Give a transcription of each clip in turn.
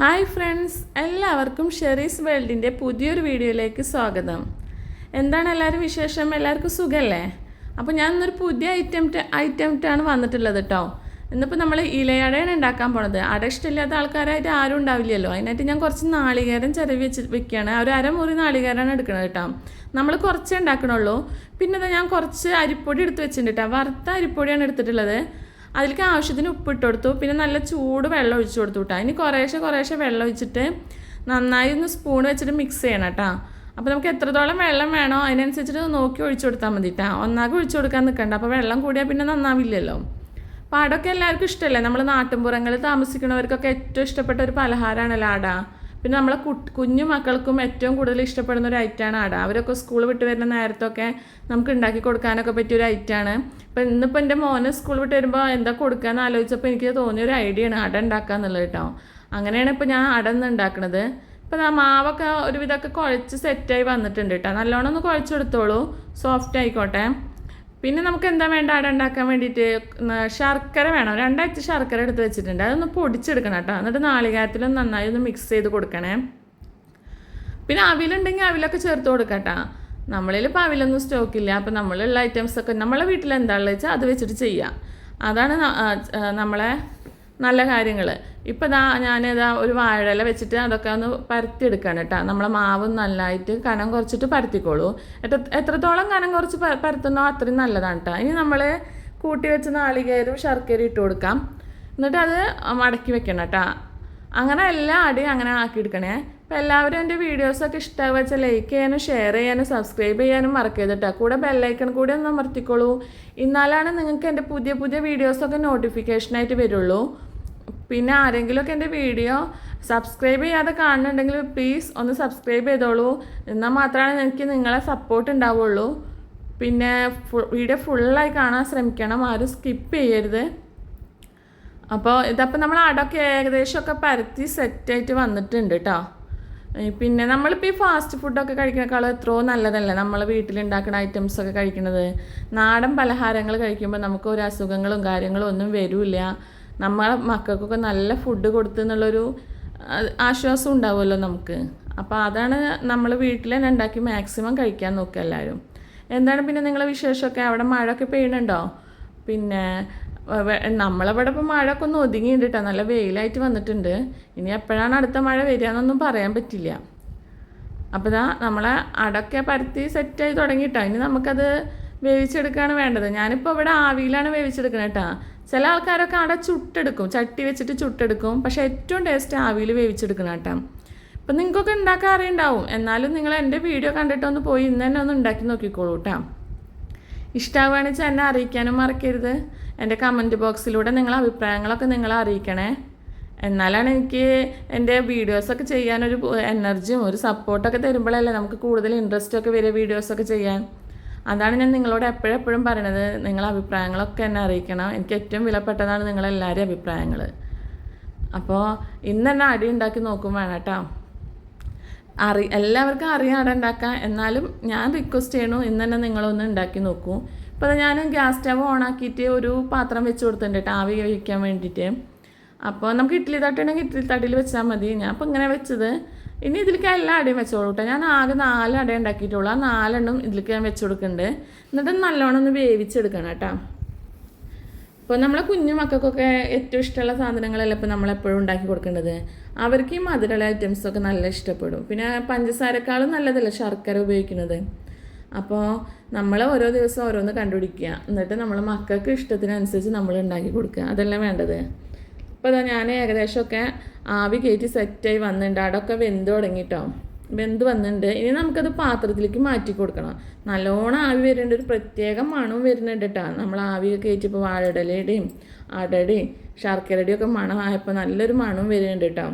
Hi friends എല്ലാവർക്കും ഷെറീസ് വേൾഡിന്റെ പുതിയൊരു വീഡിയോയിലേക്ക് സ്വാഗതം. എന്താണ് എല്ലാവരും വിശേഷം? എല്ലാവർക്കും സുഖമല്ലേ അപ്പോൾ ഞാൻ ഇന്നൊരു പുതിയ ഐറ്റം ഐറ്റംറ്റാണ് വന്നിട്ടുള്ളത് കേട്ടോ ഇന്നിപ്പോൾ നമ്മൾ ഇലയടയാണ് ഉണ്ടാക്കാൻ പോണത്. അട ഇഷ്ടമില്ലാത്ത ആൾക്കാരായിട്ട് ആരും ഉണ്ടാവില്ലല്ലോ. അതിനായിട്ട് ഞാൻ കുറച്ച് നാളികേരം ചിരവി വെച്ച് വെക്കുകയാണ്. ഒരു അരമുറി നാളികേരമാണ് എടുക്കുന്നത് കേട്ടോ നമ്മൾ കുറച്ചേ ഉണ്ടാക്കണുള്ളൂ. പിന്നെ ഞാൻ കുറച്ച് അരിപ്പൊടി എടുത്ത് വെച്ചിട്ടുണ്ട് കേട്ടോ വറുത്ത അരിപ്പൊടിയാണ് എടുത്തിട്ടുള്ളത്. അതിലേക്ക് ആവശ്യത്തിന് ഉപ്പിട്ട് കൊടുത്തു. പിന്നെ നല്ല ചൂട് വെള്ളം ഒഴിച്ചു കൊടുത്തു കേട്ടോ ഇനി കുറേശ്ശെ കുറേശ്ശെ വെള്ളം ഒഴിച്ചിട്ട് നന്നായി ഒന്ന് സ്പൂൺ വെച്ചിട്ട് മിക്സ് ചെയ്യണം കേട്ടോ അപ്പോൾ നമുക്ക് എത്രത്തോളം വെള്ളം വേണോ അതിനനുസരിച്ചിട്ട് നോക്കി ഒഴിച്ചു കൊടുത്താൽ മതി കേട്ടോ ഒന്നാകെ ഒഴിച്ചു കൊടുക്കാൻ നിൽക്കണ്ട അപ്പോൾ വെള്ളം കൂടിയാൽ പിന്നെ നന്നാവില്ലല്ലോ. അപ്പോൾ അടൊക്കെ എല്ലാവർക്കും ഇഷ്ടമല്ലേ നമ്മൾ നാട്ടിൻപുറങ്ങളിൽ താമസിക്കുന്നവർക്കൊക്കെ ഏറ്റവും ഇഷ്ടപ്പെട്ട ഒരു പലഹാരമാണല്ലോ അട പിന്നെ നമ്മളെ കുഞ്ഞു മക്കൾക്കും ഏറ്റവും കൂടുതൽ ഇഷ്ടപ്പെടുന്ന ഒരു ഐറ്റമാണ് അട. അവരൊക്കെ സ്കൂൾ വിട്ട് വരുന്ന നേരത്തൊക്കെ നമുക്ക് ഉണ്ടാക്കി കൊടുക്കാനൊക്കെ പറ്റിയ ഒരു ഐറ്റമാണ് ഇപ്പം ഇന്നിപ്പോൾ എന്റെ മോന് സ്കൂൾ വിട്ട് വരുമ്പോൾ എന്താ കൊടുക്കാമെന്ന് ആലോചിച്ചപ്പോൾ എനിക്ക് തോന്നിയ ഒരു ഐഡിയ ആണ് അട ഉണ്ടാക്കുക എന്നുള്ളത് കേട്ടോ. അങ്ങനെയാണ് ഇപ്പോൾ ഞാൻ അട ഇന്ന് ഉണ്ടാക്കുന്നത് ഇപ്പം ആ മാവൊക്കെ ഒരുവിധമൊക്കെ കുഴച്ച് സെറ്റായി വന്നിട്ടുണ്ട് കേട്ടോ. നല്ലോണം ഒന്ന് കുഴച്ചെടുത്തോളൂ സോഫ്റ്റ് ആയിക്കോട്ടെ. പിന്നെ നമുക്ക് എന്താ വേണ്ട? അട ഉണ്ടാക്കാൻ വേണ്ടിയിട്ട് ശർക്കര വേണം. രണ്ടാഴ്ച ശർക്കര എടുത്ത് വെച്ചിട്ടുണ്ട്. അതൊന്ന് പൊടിച്ചെടുക്കണം കേട്ടോ. എന്നിട്ട് നാളികേരത്തിലും നന്നായി ഒന്ന് മിക്സ് ചെയ്ത് കൊടുക്കണേ. പിന്നെ അവിലുണ്ടെങ്കിൽ അവിലൊക്കെ ചേർത്ത് കൊടുക്കട്ടാ നമ്മളിൽ ഇപ്പോൾ അവിലൊന്നും സ്റ്റോക്കില്ല അപ്പോൾ നമ്മളുള്ള ഐറ്റംസൊക്കെ നമ്മളെ വീട്ടിൽ എന്താണെന്ന് വെച്ചാൽ അത് വെച്ചിട്ട് ചെയ്യാം. അതാണ് നമ്മളെ നല്ല കാര്യങ്ങൾ ഇപ്പോൾ ഇതാ ഞാനിതാ ഒരു വാഴയില വെച്ചിട്ട് അതൊക്കെ ഒന്ന് പരത്തിയെടുക്കണം കേട്ടോ നമ്മളെ മാവ് നല്ലതായിട്ട് കനം കുറച്ചിട്ട് പരത്തിക്കോളൂ. എത്ര എത്രത്തോളം കനം കുറച്ച് പരത്തുന്നോ അത്രയും നല്ലതാണ് കേട്ടോ ഇനി നമ്മൾ കൂട്ടി വെച്ച നാളികേരും ശർക്കരയും ഇട്ട് കൊടുക്കാം. എന്നിട്ട് അത് മടക്കി വെക്കണം കേട്ടോ അങ്ങനെ എല്ലാ അടിയും അങ്ങനെ ആക്കിയെടുക്കണേ. അപ്പോൾ എല്ലാവരും എന്റെ വീഡിയോസൊക്കെ ഇഷ്ടമായി വെച്ചാൽ ലൈക്ക് ചെയ്യാനും ഷെയർ ചെയ്യാനും സബ്സ്ക്രൈബ് ചെയ്യാനും മറക്കരുത് കേട്ടോ കൂടെ ബെല്ലൈക്കൺ കൂടി ഒന്ന് അമർത്തിക്കോളൂ. ഇന്നാലാണ് നിങ്ങൾക്ക് എന്റെ പുതിയ പുതിയ വീഡിയോസൊക്കെ നോട്ടിഫിക്കേഷനായിട്ട് വരുള്ളൂ. പിന്നെ ആരെങ്കിലുമൊക്കെ എന്റെ വീഡിയോ സബ്സ്ക്രൈബ് ചെയ്യാതെ കാണുന്നുണ്ടെങ്കിൽ പ്ലീസ് ഒന്ന് സബ്സ്ക്രൈബ് ചെയ്തോളൂ. എന്നാൽ മാത്രമാണ് എനിക്ക് നിങ്ങളെ സപ്പോർട്ട് ഉണ്ടാവുള്ളൂ. പിന്നെ വീഡിയോ ഫുള്ളായി കാണാൻ ശ്രമിക്കണം. ആരും സ്കിപ്പ് ചെയ്യരുത്. അപ്പോൾ ഇതപ്പോൾ നമ്മൾ അടൊക്കെ ഏകദേശമൊക്കെ പരത്തി സെറ്റായിട്ട് വന്നിട്ടുണ്ട് കേട്ടോ പിന്നെ നമ്മളിപ്പോൾ ഈ ഫാസ്റ്റ് ഫുഡൊക്കെ കഴിക്കുന്നേക്കാളും എത്രയോ നല്ലതല്ലേ നമ്മൾ വീട്ടിലുണ്ടാക്കുന്ന ഐറ്റംസൊക്കെ കഴിക്കുന്നത് നാടൻ പലഹാരങ്ങൾ കഴിക്കുമ്പോൾ നമുക്ക് ഒരു അസുഖങ്ങളും കാര്യങ്ങളും ഒന്നും വരില്ല. നമ്മളെ മക്കൾക്കൊക്കെ നല്ല ഫുഡ് കൊടുത്തു എന്നുള്ളൊരു ആശ്വാസം ഉണ്ടാവുമല്ലോ നമുക്ക്. അപ്പോൾ അതാണ് നമ്മൾ വീട്ടിൽ തന്നെ ഉണ്ടാക്കി മാക്സിമം കഴിക്കാൻ നോക്കുക എല്ലാവരും. എന്താണ് പിന്നെ നിങ്ങളെ വിശേഷമൊക്കെ? അവിടെ മഴയൊക്കെ പെയ്യുന്നുണ്ടോ? പിന്നെ നമ്മളവിടെ ഇപ്പോൾ മഴയൊക്കെ ഒന്ന് ഒതുങ്ങിയിട്ടുണ്ട് കേട്ടോ നല്ല വെയിലായിട്ട് വന്നിട്ടുണ്ട്. ഇനി എപ്പോഴാണ് അടുത്ത മഴ വരിക എന്നൊന്നും പറയാൻ പറ്റില്ല. അപ്പോൾ ഇതാ നമ്മളെ അടക്കെ പരത്തി സെറ്റായി തുടങ്ങിയിട്ടോ. ഇനി നമുക്കത് വേവിച്ചെടുക്കുകയാണ് വേണ്ടത്. ഞാനിപ്പോൾ ഇവിടെ ആവിയിലാണ് വേവിച്ചെടുക്കുന്നത് കേട്ടോ ചില ആൾക്കാരൊക്കെ അവിടെ ചുട്ടെടുക്കും. ചട്ടി വെച്ചിട്ട് ചുട്ടെടുക്കും. പക്ഷേ ഏറ്റവും ടേസ്റ്റ് ആവിയിൽ വേവിച്ചെടുക്കണം കേട്ടോ അപ്പം നിങ്ങൾക്കൊക്കെ ഉണ്ടാക്കാൻ അറിയുണ്ടാവും. എന്നാലും നിങ്ങൾ എന്റെ വീഡിയോ കണ്ടിട്ടൊന്ന് പോയി ഇന്ന് തന്നെ ഒന്ന് ഉണ്ടാക്കി നോക്കിക്കോളൂ കേട്ടോ ഇഷ്ടമാവുകയാണെന്ന് വെച്ചാൽ എന്നെ അറിയിക്കാനും മറക്കരുത്. എന്റെ കമന്റ് ബോക്സിലൂടെ നിങ്ങളെ അഭിപ്രായങ്ങളൊക്കെ നിങ്ങളെ അറിയിക്കണേ. എന്നാലാണ് എനിക്ക് എന്റെ വീഡിയോസൊക്കെ ചെയ്യാനൊരു എനർജിയും ഒരു സപ്പോർട്ടൊക്കെ തരുമ്പോഴല്ലേ നമുക്ക് കൂടുതൽ ഇൻട്രസ്റ്റൊക്കെ വരിക വീഡിയോസൊക്കെ ചെയ്യാൻ. അതാണ് ഞാൻ നിങ്ങളോട് എപ്പോഴെപ്പോഴും പറയണത്. നിങ്ങളെ അഭിപ്രായങ്ങളൊക്കെ എന്നെ അറിയിക്കണം. എനിക്ക് ഏറ്റവും വിലപ്പെട്ടതാണ് നിങ്ങളെല്ലാവരും അഭിപ്രായങ്ങൾ അപ്പോൾ ഇന്ന് തന്നെ അടി ഉണ്ടാക്കി നോക്കും വേണം കേട്ടോ. അറി എല്ലാവർക്കും അറിയാം അട ഉണ്ടാക്കാൻ. എന്നാലും ഞാൻ റിക്വസ്റ്റ് ചെയ്യണു ഇന്ന് തന്നെ നിങ്ങളൊന്ന് ഉണ്ടാക്കി നോക്കൂ. ഇപ്പോൾ ഞാൻ ഗ്യാസ് സ്റ്റവ് ഓണാക്കിയിട്ട് ഒരു പാത്രം വെച്ച് കൊടുത്തിട്ടുണ്ട് ആവി കഴിക്കാൻ വേണ്ടിയിട്ട്. അപ്പോൾ നമുക്ക് ഇഡ്ഡലി തട്ടുണ്ടെങ്കിൽ ഇഡ്ഡലി തട്ടിൽ വെച്ചാൽ മതി. ഞാൻ അപ്പോൾ ഇങ്ങനെ വെച്ചത്. ഇനി ഇതിലേക്ക് എല്ലാ അടയും വെച്ചോളൂ കേട്ടോ ഞാൻ ആകെ നാല് അട ഉണ്ടാക്കിയിട്ടുള്ളൂ. ആ നാലെണ്ണം ഇതിലേക്ക് ഞാൻ വെച്ച് കൊടുക്കുന്നുണ്ട് എന്നിട്ട് നല്ലോണം ഒന്ന് വേവിച്ചെടുക്കണം കേട്ടോ ഇപ്പോൾ നമ്മളെ കുഞ്ഞു മക്കൾക്കൊക്കെ ഏറ്റവും ഇഷ്ടമുള്ള സാധനങ്ങളല്ല ഇപ്പോൾ നമ്മളെപ്പോഴും ഉണ്ടാക്കി കൊടുക്കേണ്ടത്? അവർക്ക് ഈ മധുരമുള്ള ഐറ്റംസൊക്കെ നല്ല ഇഷ്ടപ്പെടും. പിന്നെ പഞ്ചസാരക്കാളും നല്ലതല്ല ശർക്കര ഉപയോഗിക്കുന്നത്? അപ്പോൾ നമ്മൾ ഓരോ ദിവസം ഓരോന്ന് കണ്ടുപിടിക്കുക. എന്നിട്ട് നമ്മൾ മക്കൾക്ക് ഇഷ്ടത്തിനനുസരിച്ച് നമ്മൾ ഉണ്ടാക്കി കൊടുക്കുക. അതല്ലേ വേണ്ടത്? ഇപ്പോൾ അതാ ഞാൻ ഏകദേശമൊക്കെ ആവി കയറ്റി സെറ്റായി വന്നിട്ടുണ്ട് അടൊക്കെ വെന്ത് തുടങ്ങിയിട്ടോ വെന്ത് വന്നിട്ടുണ്ട് ഇനി നമുക്കത് പാത്രത്തിലേക്ക് മാറ്റി കൊടുക്കണം. നല്ലോണം ആവി വരുന്നുണ്ട് ഒരു പ്രത്യേക മണവും വരുന്നുണ്ട് കേട്ടോ നമ്മൾ ആവി കയറ്റിപ്പോൾ വാഴടലയുടെയും അടടി ശർക്കരയുടെയും ഒക്കെ മണമായപ്പോൾ നല്ലൊരു മണവും വരുന്നുണ്ട് കേട്ടോ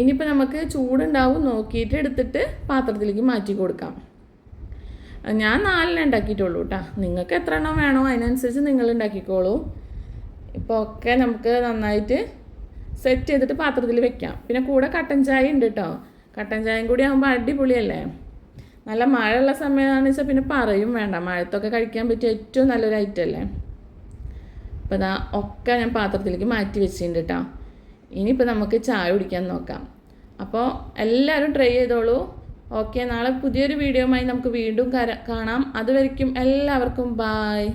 ഇനിയിപ്പോൾ നമുക്ക് ചൂടുണ്ടാവും നോക്കിയിട്ട് എടുത്തിട്ട് പാത്രത്തിലേക്ക് മാറ്റി കൊടുക്കാം. ഞാൻ നാലെണ്ണം ഉണ്ടാക്കിയിട്ടുള്ളൂ കേട്ടോ നിങ്ങൾക്ക് എത്ര എണ്ണം വേണോ അതിനനുസരിച്ച് നിങ്ങൾ ഉണ്ടാക്കിക്കോളൂ. ഇപ്പോൾ ഒക്കെ നമുക്ക് നന്നായിട്ട് സെറ്റ് ചെയ്തിട്ട് പാത്രത്തിൽ വെക്കാം. പിന്നെ കൂടെ കട്ടൻ ചായ ഉണ്ട് കേട്ടോ കട്ടൻ ചായയും കൂടി ആകുമ്പോൾ അടിപൊളിയല്ലേ? നല്ല മഴയുള്ള സമയമാണെന്ന് വെച്ചാൽ പിന്നെ പറയും വേണ്ട. മഴത്തൊക്കെ കഴിക്കാൻ പറ്റിയ ഏറ്റവും നല്ലൊരു ഐറ്റം അല്ലേ? അപ്പോൾ ഇതാ ഒക്കെ ഞാൻ പാത്രത്തിലേക്ക് മാറ്റി വെച്ചിട്ടുണ്ട് കേട്ടോ ഇനിയിപ്പോൾ നമുക്ക് ചായ കുടിക്കാൻ നോക്കാം. അപ്പോൾ എല്ലാവരും ട്രൈ ചെയ്തോളൂ. ഓക്കെ നാളെ പുതിയൊരു വീഡിയോയുമായി നമുക്ക് വീണ്ടും കാണാം. അതുവരയ്ക്കും എല്ലാവർക്കും ബായ്